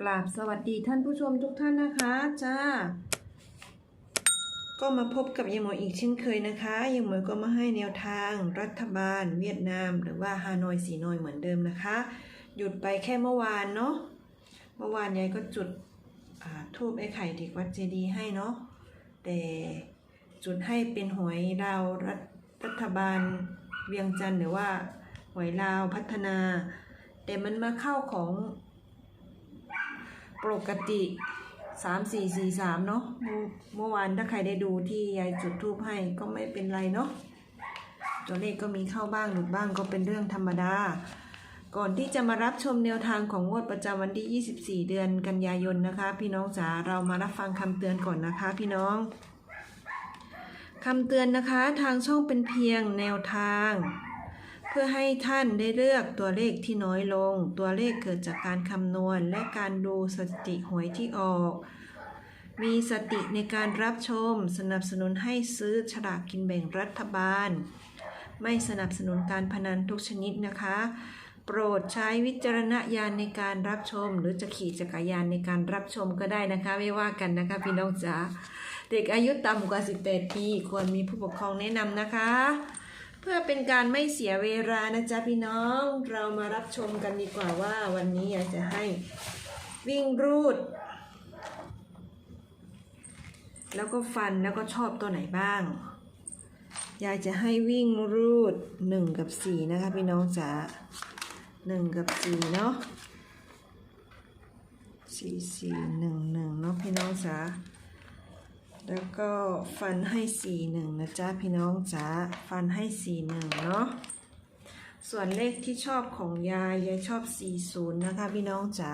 กราบสวัสดีท่านผู้ชมทุกท่านนะคะจ้า ก็มาพบกับยายหมวยอีกเช่นเคยนะคะยายหมวยก็มาให้แนวทางรัฐบาล เวียดนาม หรือว่าฮานอยสีนอยเหมือนเดิมนะคะ หยุดไปแค่เมื่อวานเนาะเมื่อวานยายก็จุดทูบไอ้ไข่เด็กวัดเจดียให้เนาะแต่จุดให้เป็นหวยดาวรัฐรัฐบาลเวียงจันทร์หรือว่าหวยลาวพัฒนา แต่มันมาเข้าของ ปกติสามสี่สี่สามเนาะเมื่อวานถ้าใครได้ดูที่ยายจุดทูปให้ก็ไม่เป็นไรเนาะตัวเลขก็มีเข้าบ้างหลุดบ้างก็เป็นเรื่องธรรมดา ก่อนที่จะมารับชมแนวทางของงวดประจำวันที่ 24 เดือนกันยายนนะคะ พี่น้องจ๋าเรามารับฟังคำเตือนก่อนนะคะ พี่น้องคำเตือนนะคะทางช่องเป็นเพียงแนวทาง พื่อให้ท่านได้เลือกตัวเลขที่น้อยลง ตัวเลขเกิดจากการคำนวณและการดูสถิติหวยที่ออก มีสติในการรับชม สนับสนุนให้ซื้อฉลากกินแบ่งรัฐบาล ไม่สนับสนุนการพนันทุกชนิดนะคะ โปรดใช้วิจารณญาณในการรับชม หรือจะขี่จักรยานในการรับชมก็ได้นะคะ ไม่ว่ากันนะคะพี่น้องจ๋าเด็กอายุต่ำกว่า 18 ปี ควรมีผู้ปกครองแนะนำนะคะ พื่อเป็นการไม่เสียเวลานะจ๊ะพี่น้อง เรามารับชมกันดีกว่าว่าวันนี้อยากจะให้วิ่งรูด แล้วก็ฟันแล้วก็ชอบตัวไหนบ้างยายจะให้วิ่งรูดหนึ่งกับสี่นะคะพี่น้องจ๋าหนึ่งกับสี่เนาะสี่สี่หนึ่งหนึ่งเนาะพี่น้องจ๋า แล้วก็ฟันให้สี่หนึ่งนะจ๊ะพี่น้องจ๋าฟันให้สี่หนึ่งเนาะส่วนเลขที่ชอบของยายยายชอบสี่ศูนย์นะคะ พี่น้องจ๋า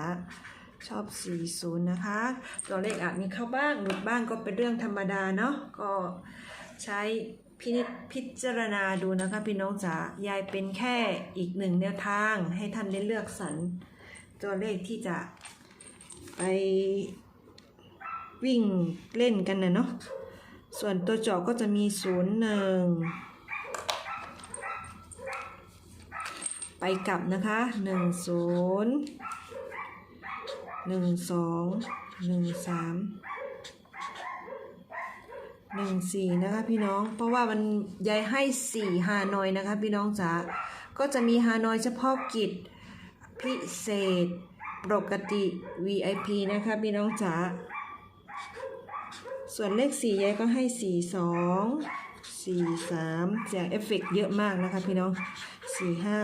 ชอบสี่ศูนย์นะคะ ตัวเลขอาจมีเข้าบ้างหลุดบ้างก็เป็นเรื่องธรรมดาเนาะก็ใช้พินิจพิจารณาดูนะคะ พี่น้องจ๋ายายเป็นแค่อีกหนึ่งแนวทางให้ท่านได้เลือกสรรตัวเลขที่จะไป วิ่งเล่นกันนะเนาะ ส่วนตัวจาะก็จะมีศูนย์หนึ่งไปกลับนะคะหนึ่งศูนย์หนึ่งสองหนึ่งสามหนึ่งสี่นะคะพี่น้อง เพราะว่ามันยายให้สี่ฮานอยนะคะพี่น้องจ๋าก็จะมีฮานอยเฉพาะกิจ พิเศษ ปกติ VIP นะคะพี่น้องจ๋า ส่วนเลขสี่ยายก็ให้สี่สองสี่สามเสียงเอฟเฟกต์เยอะมากนะคะพี่น้องสี่ห้า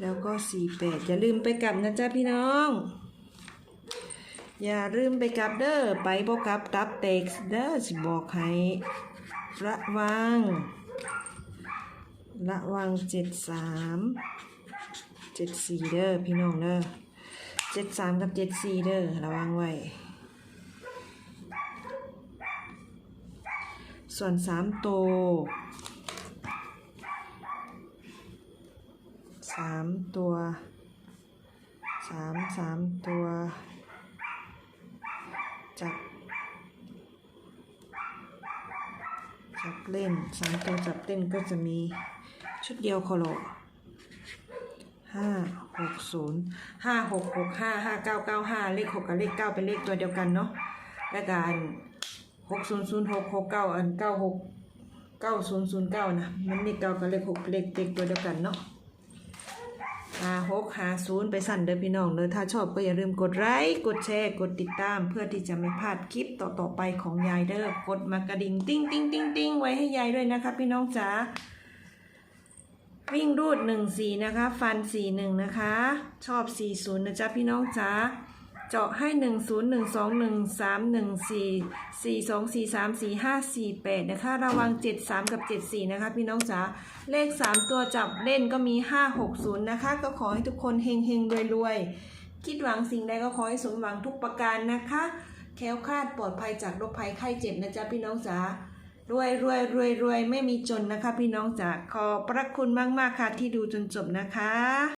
แล้วก็สี่แปดอย่าลืมไปกลับนะจ๊ะพี่น้อง อย่าลืมไปกลับเด้อไปบอกกลับตับเต็กเด้อสิบอกให้ระวัง ระวังเจ็ดสามเจ็ดสี่เด้อพี่น้องเด้อเจ็ดสามกับเจ็ดสี่เด้อระวังไว้ ส่วนสามตัวสามตัวสามสามตัวจับจับเล่นสามตัวจับเล่นก็จะมีชุดเดียวคโลห้าหกศูนย์ห้าหกหกห้าห้าเก้าเก้าห้าเลขหกกับเลขเก้าเป็นเลขตัวเดียวกันเนาะและการ หกศูนย์ศูนย์หกหกเก้าอันเก้าหกเก้าศูนย์ศูนย์เก้านะมันเลขเก้ากับเลขหกเลขเลขตัวเดียวกันเนาะหาหกหาศูนย์ไปสั่นเด้อพี่น้องเด้อถ้าชอบก็อย่าลืมกดไลค์กดแชร์กดติดตาม เพื่อที่จะไม่พลาดคลิปต่อๆไปของยายเด้อกดมากระดิ่งติ้งติ้งติ้งติ้งไว้ให้ยายด้วยนะคะ พี่น้องจ๋าวิ่งรูดหนึ่งสี่นะคะ ฟันสี่หนึ่งนะคะ ชอบสี่ศูนย์นะจ๊ะพี่น้องจ๋า เจาะให้หนึ่งศูนย์หนึ่งสองหนึ่งสามหนึ่งสี่สี่สองสี่สามสี่ห้าสี่แปดนะคะ ระวังเจ็ดสามกับเจ็ดสี่นะคะ พี่น้องจ๋า เลขสามตัวจับเล่นก็มีห้าหกศูนย์นะคะ ก็ขอให้ทุกคนเฮงเฮงรวยรวยๆคิดหวังสิ่งใดก็ขอให้สมหวังทุกประการนะคะ แคล้วคลาดปลอดภัยจากโรคภัยไข้เจ็บนะจ๊ะพี่น้องจ๋ารวยรวยรวยรวยไม่มีจนนะคะ พี่น้องจ๋าขอพระคุณมาก ๆ ค่ะที่ดูจนจบนะคะ